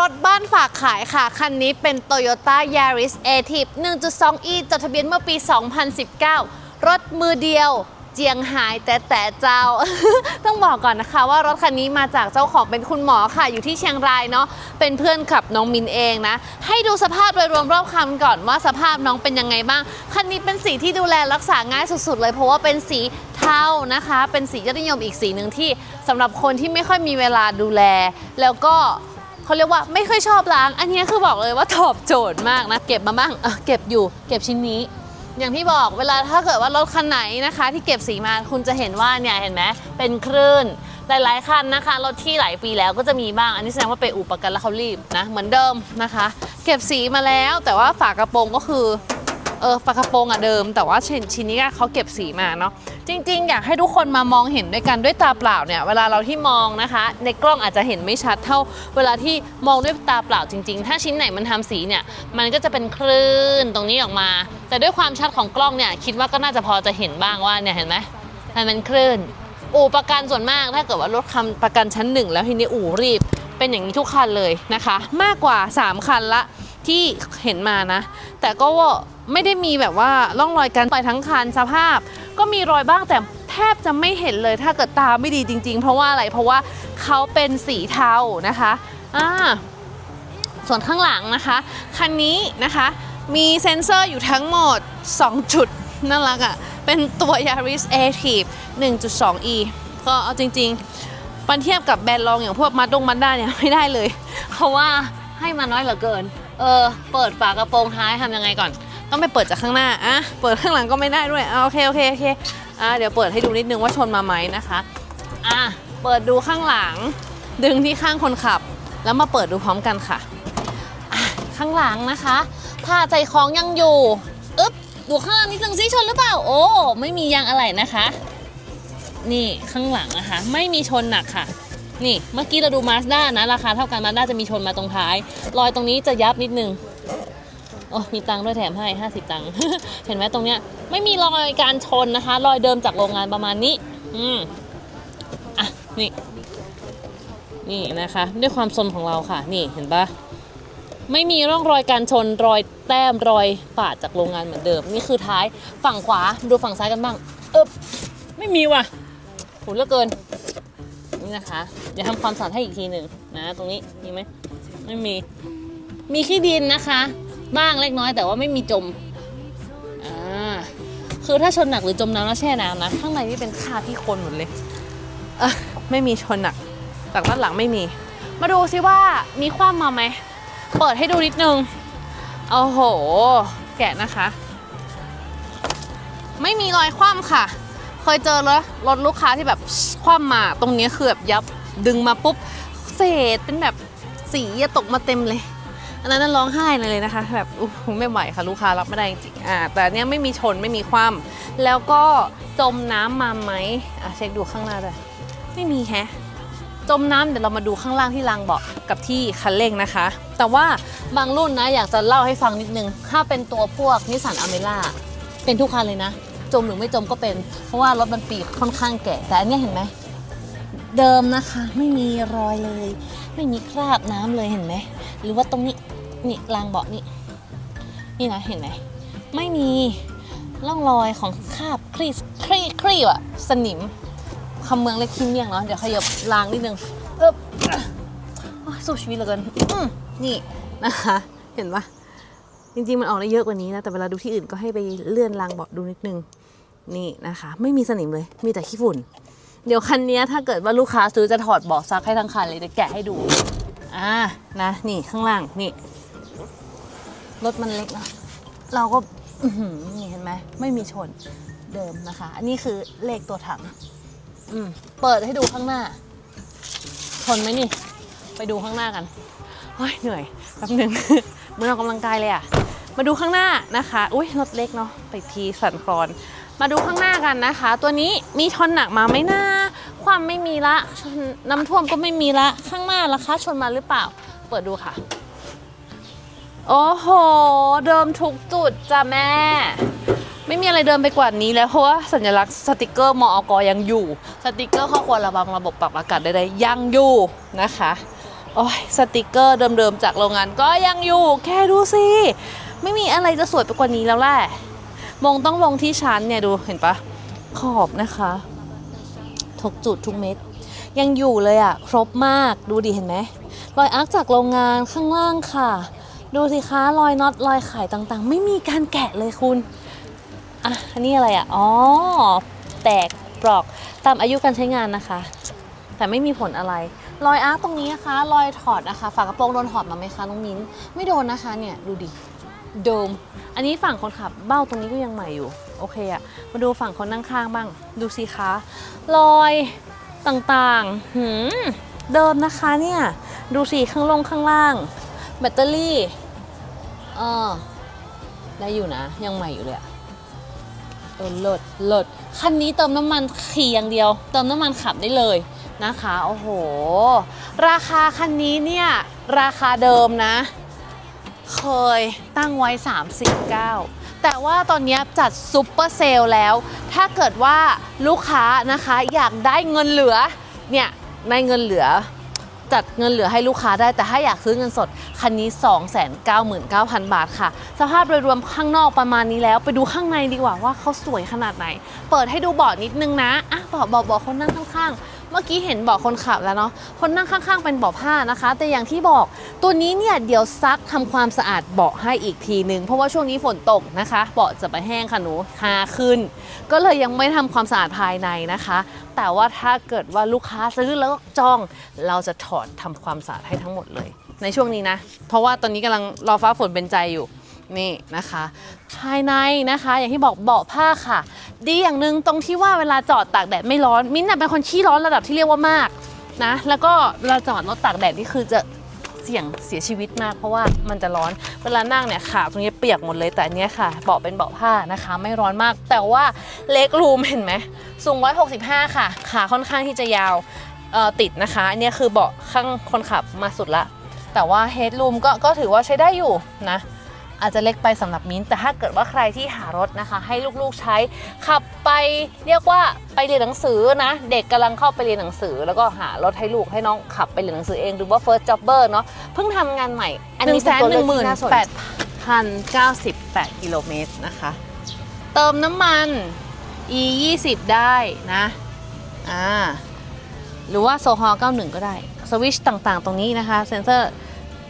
รถบ้านฝากขายค่ะ คันนี้เป็น Toyota Yaris a t i p 1.2e จดทะเบียนเมื่อปี 2019 รถมือเดียวเจียงหายแต่แต่เจ้า ต้องบอกก่อนนะคะว่ารถคันนี้มาจากเจ้าของเป็นคุณหมอค่ะ อยู่ที่เชียงรายเนาะเป็นเพื่อนขับน้องมินเองนะ ให้ดูสภาพโดยรวมรอบคันก่อนว่าสภาพน้องเป็นยังไงบ้าง คันนี้เป็นสีที่ดูแลรักษาง่ายสุดๆ เลย เพราะว่าเป็นสีเทานะคะ เป็นสียอดนิยมอีกสีหนึ่งที่สำหรับคนที่ไม่ค่อยมีเวลาดูแล แล้วก็ เขาเรียกว่าไม่ค่อยชอบล้าง อันนี้คือบอกเลยว่าตอบโจทย์มากนะ เก็บมาบ้างเก็บอยู่ เก็บชิ้นนี้ อย่างที่บอกเวลาถ้าเกิดว่ารถคันไหนนะคะ ที่เก็บสีมาคุณจะเห็นว่าเนี่ยเห็นไหมเป็นคลื่นหลายๆคันนะคะรถที่หลายปีแล้วก็จะมีบ้าง อันนี้แสดงว่าไปอุปกันแล้วเขารีบนะเหมือนเดิมนะคะ เก็บสีมาแล้วแต่ว่าฝากระโปรงก็คือ เออฝากระโปรงอะเดิม แต่ว่าชิ้นชิ้นนี้เขาเก็บสีมาเนาะจริง ๆ อยากให้ทุกคนมามองเห็นด้วยกันด้วยตาเปล่าเนี่ยเวลาเราที่มองนะคะ ในกล้องอาจจะเห็นไม่ชัดเท่า เวลาที่มองด้วยตาเปล่าจริง ๆ ถ้าชิ้นไหนมันทำสีเนี่ยมันก็จะเป็นคลื่นตรงนี้ออกมา แต่ด้วยความชัดของกล้องเนี่ยคิดว่าก็น่าจะพอจะเห็นบ้างว่าเนี่ยเห็นไหมมันเป็นคลื่นอู่ประกันส่วนมากถ้าเกิดว่ารถคำประกันชั้นหนึ่งแล้วทีนี้อู่รีบเป็นอย่างนี้ทุกคันเลยนะคะ มากกว่า 3 คันละ ที่เห็นมานะ แต่ก็ไม่ได้มีแบบว่าร่องรอยการไปทั้งคันสภาพ ก็มีรอยบ้างแต่แทบจะไม่เห็นเลยถ้าเกิดตาไม่ดีจริง ๆ เพราะว่าอะไรเพราะว่าเขาเป็นสีเทานะคะอ่าส่วนข้างหลังนะคะ คันนี้นะคะมีเซ็นเซอร์อยู่ทั้งหมด 2 จุดน่ารักอะ่ะ เป็นตัว Yaris a t i v 1.2e ก็เอาจริงๆปันเทียบกับแบรนด์รองอย่างพวกมาดงมันด้าเนี่ยไม่ได้เลย เพราะว่าให้มาน้อยเหลือเกิน เออ เปิดฝากระโปรงท้ายทำยังไงก่อน ต้องไปเปิดจากข้างหน้าอะเปิดข้างหลังก็ไม่ได้ด้วยอะโอเคโอเคโอเคอะเดี๋ยวเปิดให้ดูนิดนึงว่าชนมาไหมนะคะอะเปิดดูข้างหลัง ดึงที่ข้างคนขับ แล้วมาเปิดดูพร้อมกันค่ะอะ ข้างหลังนะคะผ้าใจคล้องยังอยู่อึ๊บดูข้างหลังนิดนึงซิชนหรือเปล่า โอ้ไม่มียางอะไรนะคะ นี่ข้างหลังนะคะ ไม่มีชนหนักค่ะ นี่เมื่อกี้เราดูมาสด้านะ ราคาเท่ากันมาสด้าจะมีชนมาตรงท้าย รอยตรงนี้จะยับนิดนึงโอ้มีตังค์ด้วยแถมให้ 50 ตังค์ เห็นไหมตรงเนี้ย ไม่มีรอยการชนนะคะ รอยเดิมจากโรงงานประมาณนี้ อืม อะ นี่ นี่นะคะ ด้วยความซนของเราค่ะ นี่ เห็นปะไม่มีร่องรอยการชน รอยแต้ม รอยปาดจากโรงงานเหมือนเดิม นี่คือท้าย ฝั่งขวา ดูฝั่งซ้ายกันบ้าง เอบไม่มีว่ะโหเหลือเกิน นี่นะคะเดี๋ยวทำความสะอาดให้อีกทีหนึ่งนะตรงนี้มีไหมไม่มีมีขี้ดินนะคะ บ้างเล็กน้อยแต่ว่าไม่มีจมอ่าคือถ้าชนหนักหรือจมน้ำแล้วแช่น้ำนะข้างในนี่เป็นคาที่คนหมดเลยเอะไม่มีชนหนักจากด้านหลังไม่มี มาดูซิว่ามีคว่ำมาไหมเปิดให้ดูนิดนึงโอ้โห แกะนะคะ ไม่มีรอยคว่ำค่ะ เคยเจอเลยรถลูกค้าที่แบบคว่ำมาตรงนี้คือแบบยับดึงมาปุ๊บเศษเป็นแบบสีตกมาเต็มเลย อันนั้นนะร้องไห้เลยนะคะ แบบอู้ไม่ไหวค่ะลูกค้ารับไม่ได้จริงอ่าแต่เนี้ยไม่มีชนไม่มีคว่ำแล้วก็จมน้ำมาไหมอะเช็คดูข้างหน้าด้วยไม่มีแฮะจมน้ำเดี๋ยวเรามาดูข้างล่างที่รางเบาะกับที่คันเร่งนะคะ แต่ว่าบางรุ่นนะอยากจะเล่าให้ฟังนิดนึง ถ้าเป็นตัวพวกนิสสันอเมร่าเป็นทุกคันเลยนะ จมหรือไม่จมก็เป็น เพราะว่ารถมันปีกค่อนข้างแก่ แต่อันนี้เห็นไหมเดิมนะคะ ไม่มีรอยเลย ไม่มีคราบน้ำเลยเห็นไหมหรือว่าตรงนี้นี่รางเบาะนี่นี่นะเห็นไหมไม่มีร่องรอยของคราบครีสครีครีบอะสนิมคำเมืองเล็กขี้เมี่ยงเนาะเดี๋ยวขยับรางนิดนึงเอบโอ้ยสู้ชีวิตเหลือเกินนี่นะคะ เห็นปะจริงๆ มันออกได้เยอะกว่านี้นะ แต่เวลาดูที่อื่นก็ให้ไปเลื่อนรางเบาะดูนิดนึง นี่นะคะ ไม่มีสนิมเลยมีแต่ขี้ฝุ่น เดี๋ยวคันนี้ถ้าเกิดว่าลูกค้าซื้อจะถอดเบาะซักให้ทั้งคันเลยจะแกะให้ดูอ่านะนี่ข้างล่างนี่รถมันเล็กเนอะเราก็นี่เห็นไหมไม่มีชนเดิมนะคะ อันนี้คือเลขตัวถัง อืมเปิดให้ดูข้างหน้า ชนไหมนี่ ไปดูข้างหน้ากันโอ้ยเหนื่อยแป๊บหนึงเมื่อนออกกำลังกายเลยอะมาดูข้างหน้านะคะ อุ้ยรถเล็กเนาะไปทีสั่นคลอน มาดูข้างหน้ากันนะคะ ตัวนี้มีชนหนักมาไหมนะความไม่มีละชนน้ำท่วมก็ไม่มีละข้างหน้าล่ะคะชนมาหรือเปล่า เปิดดูค่ะ โอ้โห เดิมทุกจุดจ้ะแม่ ไม่มีอะไรเดิมไปกว่านี้แล้วเพราะว่าสัญลักษณ์สติกเกอร์มอกยังอยู่ สติกเกอร์ข้อควรระวังระบบปรับอากาศใดๆยังอยู่นะคะโอ้ยสติกเกอร์เดิมๆจากโรงงานก็ยังอยู่ แค่ดูสิ ไม่มีอะไรจะสวยไปกว่านี้แล้วแหละ มงต้องลงที่ชั้นเนี่ยดูเห็นปะขอบนะคะทุกจุดทุกเม็ดยังอยู่เลยอะ่ะครบมากดูดิเห็นไหมรอยอาร์คจากโรงงานข้างล่างค่ะ ดูสิคะรอยน็อตรอยไข่ต่างๆ ไม่มีการแกะเลยคุณอะอันนี้อะไรอะอ๋อแตกปลอกตามอายุการใช้งานนะคะ แต่ไม่มีผลอะไร รอยอาร์คตรงนี้นะคะ รอยถอดนะคะ ฝากระโปรงโดนถอดมาไหมคะน้องมิ้น ไม่โดนนะคะเนี่ยดูดิ โดม อันนี้ฝั่งคนขับเบ้าตรงนี้ก็ยังใหม่อยู่ โอเคอะมาดูฝั่งคนนั่งข้างบ้าง ดูสิคะรอยต่างๆหืมเดิมนะคะเนี่ย ดูสิข้างลงข้างล่าง แบตเตอรี่เออได้อยู่นะ ยังใหม่อยู่เลยอะเออลิศเลิศคันนี้เติมน้ำมันขี่อย่างเดียว เติมน้ำมันขับได้เลยนะคะ โอ้โห ราคาคันนี้เนี่ย ราคาเดิมนะ เคยตั้งไว้39แต่ว่าตอนนี้จัดซุปเปอร์เซลล์แล้ว ถ้าเกิดว่าลูกค้านะคะอยากได้เงินเหลือ เนี่ยในเงินเหลือ จัดเงินเหลือให้ลูกค้าได้ แต่ถ้าอยากซื้อเงินสด คันนี้ 299,000 บาทค่ะ สภาพโดยรวมข้างนอกประมาณนี้แล้ว ไปดูข้างในดีกว่าว่าเขาสวยขนาดไหน เปิดให้ดูเบาะนิดนึงนะอะเบาะเบาะเบาะคนนั่งข้างๆ เมื่อกี้เห็นเบาะคนขับแล้วเนาะคนนั่งข้างๆเป็นเบาะผ้านะคะ แต่อย่างที่บอกตัวนี้เนี่ยเดี๋ยวซักทำความสะอาดเบาะให้อีกทีนึง เพราะว่าช่วงนี้ฝนตกนะคะเบาะจะไปแห้งค่ะหนูคาขึ้น ก็เลยยังไม่ทำความสะอาดภายในนะคะ แต่ว่าถ้าเกิดว่าลูกค้าซื้อแล้วจอง เราจะถอดทำความสะอาดให้ทั้งหมดเลย ในช่วงนี้นะ เพราะว่าตอนนี้กำลังรอฟ้าฝนเป็นใจอยู่ นี่นะคะ ภายในนะคะ อย่างที่บอกเบาะผ้าค่ะ ดีอย่างหนึ่งตรงที่ว่าเวลาจอดตากแดดไม่ร้อน มิ้นท์น่ะเป็นคนขี้ร้อนระดับที่เรียกว่ามากนะแล้วก็เวลาจอดรถตากแดดนี่คือจะเสี่ยงเสียชีวิตมากเพราะว่ามันจะร้อนเวลานั่งเนี่ยขาตรงนี้เปียกหมดเลยแต่อันเนี้ยค่ะเบาะเป็นเบาะผ้านะคะ ไม่ร้อนมาก แต่ว่าเล็กรูมเห็นไหมสูง 165 ค่ะ ขาค่อนข้างที่จะยาวติดนะคะอันนี้คือเบาะข้างคนขับมาสุดละ แต่ว่าเฮดรูมก็ก็ถือว่าใช้ได้อยู่นะ อาจจะเล็กไปสำหรับมิ้นแต่ถ้าเกิดว่าใครที่หารถนะคะ ให้ลูกๆใช้ขับไปเรียกว่าไปเรียนหนังสือนะ เด็กกำลังเข้าไปเรียนหนังสือ แล้วก็หารถให้ลูกให้น้องขับไปเรียนหนังสือเองหรือว่า first jobber เนาะเพิ่งทำงานใหม่ อันนี้เป็นตัวเลือกที่น่าสนใจ118,098กิโลเมตรนะคะ เติมน้ำมัน e 20ได้นะอ่าหรือว่าโซฮอ91 ก็ได้ สวิชต่างๆ ตรงนี้นะคะ เซนเซอร์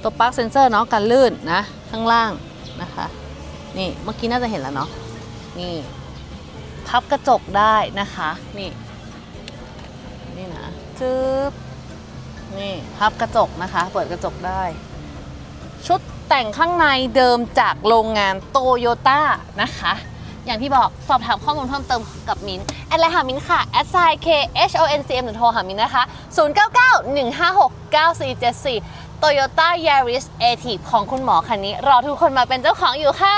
ตัวปลั๊กเซนเซอร์เนาะกันลื่นนะ ข้างล่าง นะคะ นี่เมื่อกี้น่าจะเห็นแล้วเนาะนี่พับกระจกได้นะคะ นี่นี่นะจึ๊บนี่พับกระจกนะคะ เปิดกระจกได้ ชุดแต่งข้างในเดิมจากโรงงานโตโยต้านะคะ อย่างที่บอกสอบถามข้อมูลเพิ่มเติมกับมินแอดไลน์หามินค่ะแอดไซน์ K H O N C M หรือโทรหามินนะคะ 0991569474 Toyota Yaris a t i v ของคุณหมอคันนี้ รอทุกคนมาเป็นเจ้าของอยู่ค่ะ